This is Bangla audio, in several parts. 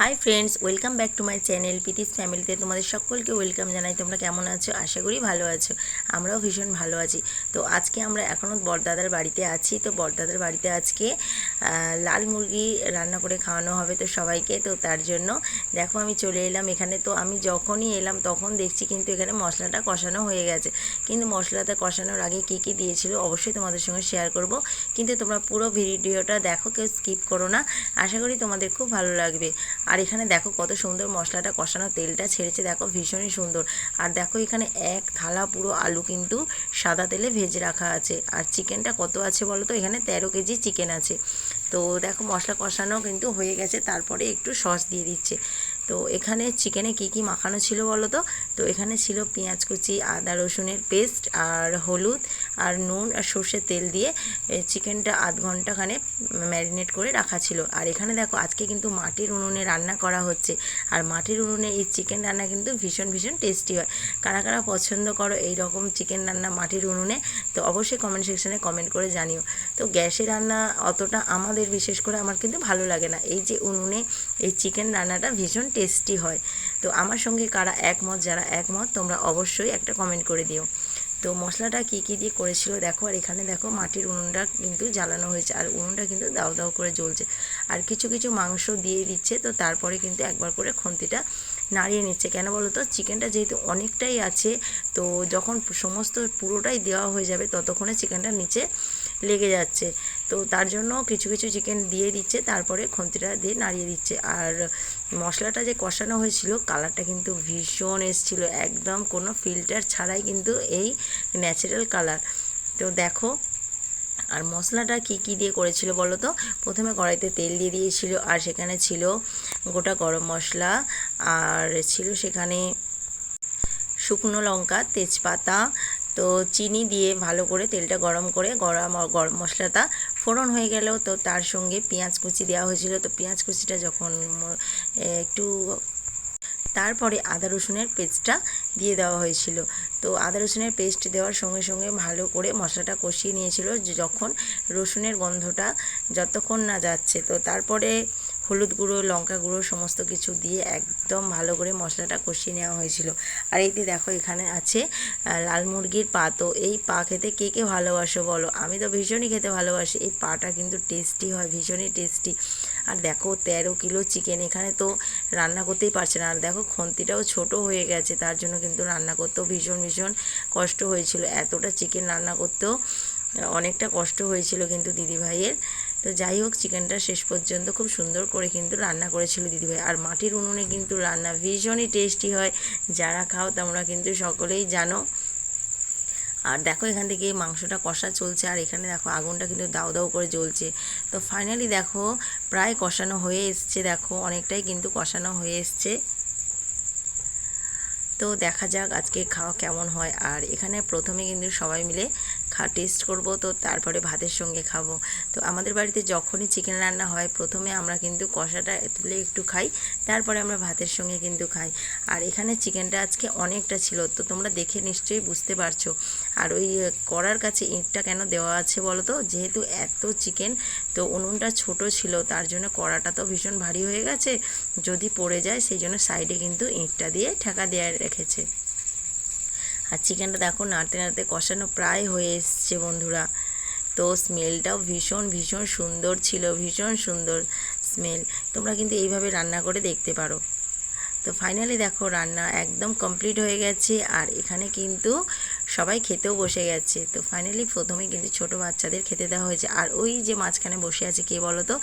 Hi friends welcome back to my channel পিতিস ফ্যামিলিতে তোমাদের সকলকে ওয়েলকাম জানাই। তোমরা কেমন আছো? আশা করি ভালো আছো। আমরাও ভীষণ ভালো আছি। তো আজকে আমরা এখনও বরদাদার বাড়িতে আছি। তো বরদাদার বাড়িতে আজকে লাল মুরগি রান্না করে খাওয়ানো হবে তো সবাইকে, তো তার জন্য। দেখো আমি চলে এলাম এখানে, তো আমি যখনই এলাম তখন দেখছি কিন্তু এখানে মশলাটা কষানো হয়ে গেছে। কিন্তু মশলাটা কষানোর আগে কী কী দিয়েছিল অবশ্যই তোমাদের সঙ্গে শেয়ার করব। কিন্তু তোমরা পুরো ভিডিওটা দেখো, কেউ স্কিপ করো না। আশা করি তোমাদের খুব ভালো লাগবে। আর এখানে দেখো কত সুন্দর মশলাটা কষানো, তেলটা ছেড়েছে, দেখো ভীষণই সুন্দর। আর দেখো এখানে এক থালা পুরো আলু কিন্তু সাদা তেলে ভেজে রাখা আছে। আর চিকেনটা কত আছে বলো তো? এখানে তেরো কেজি চিকেন আছে। তো দেখো মশলা কষানো কিন্তু হয়ে গেছে, তারপরে একটু সস দিয়ে দিচ্ছে। তো এখানে চিকেনে কি কি মাখানো ছিল বলো তো? তো এখানে ছিল পেঁয়াজ কুচি, আদা রসুনের পেস্ট আর হলুদ আর নুন আর সর্ষের তেল দিয়ে চিকেনটা আধ ঘন্টাখানে ম্যারিনেট করে রাখা ছিল। আর এখানে দেখো, আজকে কিন্তু মাটির উনুনে রান্না করা হচ্ছে। আর মাটির উনুনে এই চিকেন রান্না কিন্তু ভীষণ ভীষণ টেস্টি হয়। কারা কারা পছন্দ করো এই রকম চিকেন রান্না মাটির উনুনে, তো অবশ্যই কমেন্ট সেকশনে কমেন্ট করে জানিও। তো গ্যাসে রান্না অতটা আমাদের, বিশেষ করে আমার কিন্তু ভালো লাগে না। এই যে উনুনে এই চিকেন রান্নাটা ভীষণ টেস্টি হয়। তো আমার সঙ্গে কারা একমত, যারা একমত, তোমরা অবশ্যই একটা কমেন্ট করে দিও। তো মশলাটা কী কী দিয়ে করেছিল দেখো, আর এখানে দেখো মাটির উনুনটা কিন্তু জ্বালানো হয়েছে, আর উনুনটা কিন্তু দাও দাও করে জ্বলছে। আর কিছু কিছু মাংস দিয়ে দিচ্ছে, তো তারপরে কিন্তু একবার করে খন্তিটা নাড়িয়ে নিচ্ছে। কেন বলো তো? চিকেনটা যেহেতু অনেকটাই আছে, তো যখন সমস্ত পুরোটাই দেওয়া হয়ে যাবে, ততক্ষণে চিকেনটা নিচে লেগে যাচ্ছে। তো তার জন্য কিছু কিছু চিকেন দিয়ে দিচ্ছে, তারপরে খন্তিটা দিয়ে নাড়িয়ে দিচ্ছে। আর মশলাটা যে কষানো হয়েছিল কালারটা কিন্তু ভীষণ এসছিল। একদম কোনো ফিল্টার ছাড়াই কিন্তু এই ন্যাচারাল কালার তো দেখো, আর মশলাটা কি কি দিয়ে করেছিল বলো তো? প্রথমে কড়াইতে তেল দিয়ে দিয়েছিল, আর সেখানে ছিল গোটা গরম মশলা, আর ছিল সেখানে শুকনো লঙ্কা, তেজপাতা তো চিনি দিয়ে ভালো করে তেলটা গরম করে গরম গরম মশলাটা ফোড়ন হয়ে গেল তো তার সঙ্গে পেঁয়াজ কুচি দেওয়া হয়েছিল। তো পেঁয়াজ কুচিটা যখন একটু তারপরে আদা রসুনের পেস্টটা দিয়ে দেওয়া হয়েছিল। তো আদা রসুনের পেস্ট দেওয়ার সঙ্গে সঙ্গে ভালো করে মশলাটা কষিয়ে নিয়েছিল। যখন রসুনের গন্ধটা যতক্ষণ না যাচ্ছে, তো তারপরে হলুদ গুঁড়ো, লঙ্কা গুঁড়ো সমস্ত কিছু দিয়ে একদম ভালো করে মশলাটা কষিয়ে নেওয়া হয়েছিল। আর এই যে দেখো এখানে আছে লাল মুরগির পা। তো এই পা খেতে কে কে ভালোবাসো বলো? আমি তো ভীষণই খেতে ভালোবাসি। এই পাটা কিন্তু টেস্টি হয়, ভীষণই টেস্টি আর দেখো তেরো কিলো চিকেন এখানে তো রান্না করতেই পারছে না। আর দেখো খন্তিটাও ছোট হয়ে গেছে, তার জন্য কিন্তু রান্না করতেও ভীষণ ভীষণ কষ্ট হয়েছিল। এতটা চিকেন রান্না করতেও অনেকটা কষ্ট হয়েছিল কিন্তু দিদিভাইয়ের। তো যাই হোক চিকেনটা শেষ পর্যন্ত খুব সুন্দর করে কিন্তু রান্না করেছিল দিদিভাই। আর মাটির উনুনে কিন্তু রান্না ভীষণই টেস্টি হয়। যারা খাও তোমরা কিন্তু সকলেই জানো। আর দেখো, এখান থেকে মাংসটা কষা চলছে। আর এখানে দেখো, আগুনটা কিন্তু দাও দাও করে জ্বলছে। তো ফাইনালি দেখো, প্রায় কষানো হয়ে এসছে। দেখো, অনেকটাই কিন্তু কষানো হয়ে এসছে। তো দেখা যাক আজকে খাওয়া কেমন হয়। আর এখানে প্রথমে কিন্তু সবাই মিলে খা টেস্ট করব, তো তারপরে ভাতের সঙ্গে খাব। তো আমাদের বাড়িতে যখনই চিকেন রান্না হয়, প্রথমে আমরা কিন্তু কষাটা তুলে একটু খাই, তারপরে আমরা ভাতের সঙ্গে কিন্তু খাই। আর এখানে চিকেনটা আজকে অনেকটা ছিল, তো তোমরা দেখে নিশ্চয়ই বুঝতে পারছ। আর ওই কড়ার কাছে ইঁটটা কেন দেওয়া আছে বলো তো? যেহেতু এত চিকেন তো উনুনটা ছোট ছিল, তার জন্য কড়াটা তো ভীষণ ভারী হয়ে গেছে। যদি পড়ে যায়, সেই জন্য সাইডে কিন্তু ইঁটটা দিয়ে ঠেকা দেওয়া রেখেছে। আর চিকেনটা দেখো নাড়তে নাড়তে কষানো প্রায় হয়ে এসছে বন্ধুরা। তো স্মেলটাও ভীষণ ভীষণ সুন্দর ছিল, ভীষণ সুন্দর স্মেল তোমরা কিন্তু এইভাবে রান্না করে দেখতে পারো। তো ফাইনালি দেখো রান্না একদম কমপ্লিট হয়ে গেছে আর এখানে কিন্তু সবাই খেতেও বসে গেছে। তো ফাইনালি প্রথমে কিন্তু ছোট বাচ্চাদের খেতে দেওয়া হয়েছে। আর ওই যে মাঝখানে বসে আছে কে বলো তো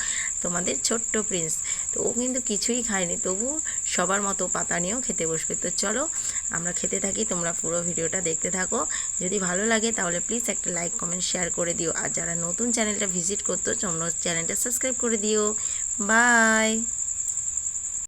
তোমাদের ছোট্ট প্রিন্স তো ও কিন্তু কিছুই খায়নি। তবু সবার মতো পাতা নিয়েও খেতে বসবে। তো চলো, আমরা খেতে থাকি, তোমরা পুরো ভিডিওটা দেখতে থাকো। যদি ভালো লাগে তাহলে প্লিজ একটা লাইক কমেন্ট শেয়ার করে দিও। আর যারা নতুন চ্যানেলটা ভিজিট করতো, তোমরা চ্যানেলটা সাবস্ক্রাইব করে দিও। বাই